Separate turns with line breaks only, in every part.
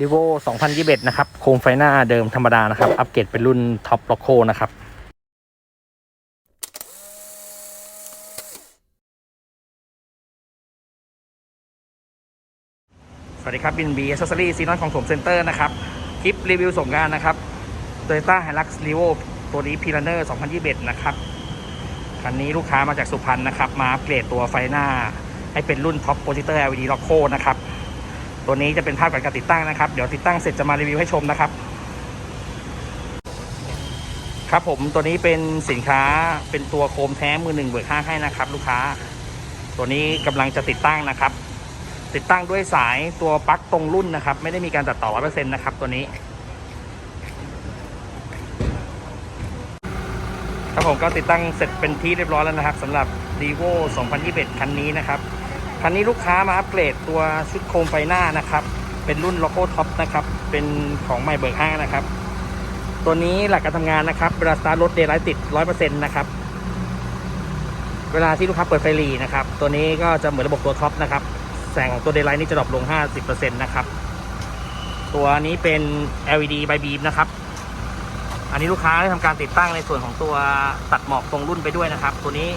r ีโว2021 นะครับ โคมไฟหน้าเดิมธรรมดานะครับ อัปเกรดเป็นรุ่นท็อป l ็อกโคนะครับสวัสดีครับบินบีเอเซอรี่ซีนอนของผมเซ็นเตอร์นะครับ คลิปรีวิวส่งงานนะครับ Toyota Hilux r e v o ตัวนี้ p i r a n e r 2021 นะครับ คันนี้ลูกค้ามาจากสุพรรณนะครับ มาอัปเกรดตัวไฟหน้า ให้เป็นรุ่นท็อปโปรเจคเตอร์ LED l o c o นะครับ ตัวนี้จะเป็นภาพการติดตั้งนะครับ เดี๋ยวติดตั้งเสร็จจะมารีวิวให้ชมนะครับ ครับผมตัวนี้เป็นสินค้าเป็นตัวโคมแท้มือหนึ่งเบิกห้าให้นะครับ ลูกค้า ตัวนี้กำลังจะติดตั้งนะครับ ติดตั้งด้วยสายตัวปลั๊กตรงรุ่นนะครับ ไม่ได้มีการตัดต่อร้อเปอร์เซ็นต์นะครับ ตัวนี้ครับผมก็ติดตั้งเสร็จเป็นที่เรียบร้อยแล้วนะครับสำหรับ r e v o 2021 คันนี้นะครับ คันนี้ลูกค้ามาอัปเกรดตัวชุดโคมไฟหน้านะครับ เป็นรุ่น l o โก้ท็อปนะครับ เป็นของใหม่เบิกห้างนะครับ ตัวนี้หลักการทำงานนะครับ เวลาสตาร์ทรถเดย์ไลท์ติด100%นต์นะครับ เวลาที่ลูกค้าเปิดไฟหลีนะครับ ตัวนี้ก็จะเหมือนระบบตัวท็อปนะครับ แสงของตัวเดย์ไลท์นี่จะดรอปลง 50%นะครับ ตัวนี้เป็น LED by beam นะครับ อันนี้ลูกค้าได้ทำการติดตั้งในส่วนของตัวตัดหมอกตรงรุ่นไปด้วยนะครับ ตัวนี้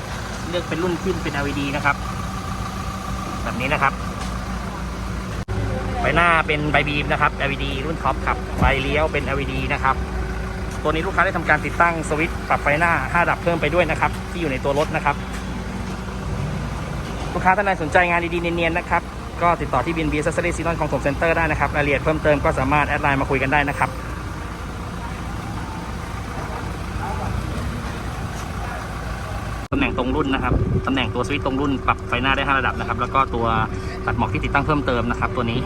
เลือกเป็นรุ่นที่เป็น LED นะครับ แบบนี้นะครับไฟหน้าเป็นใบบีมนะครับ LED รุ่นท็อปครับไฟเลี้ยวเป็น LED นะครับ ตัวนี้ลูกค้าได้ทำการติดตั้งสวิตช์ปรับไฟหน้า 5 ดับเพิ่มไปด้วยนะครับ ที่อยู่ในตัวรถนะครับ ลูกค้าท่านใดสนใจงานดีๆเนียนๆนะครับ ก็ติดต่อที่บินบีเซสเซอรี่ซีนอนของผมเซ็นเตอร์ได้นะครับรายละเอียดเพิ่มเติมก็สามารถแอดไลน์มาคุยกันได้นะครับ ตำแหน่งตรงรุ่นนะครับตำแหน่งตัวสวิตช์ตรงรุ่นปรับไฟหน้าได้ 5 ระดับนะครับ แล้วก็ตัวตัดหมอกที่ติดตั้งเพิ่มเติมนะครับ ตัวนี้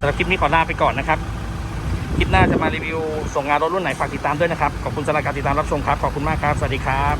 สำหรับคลิปนี้ขอลาไปก่อนนะครับ คลิปหน้าจะมารีวิวส่งงานรถรุ่นไหนฝากติดตามด้วยนะครับ ขอบคุณสำหรับการติดตามรับชมครับ ขอบคุณมากครับ สวัสดีครับ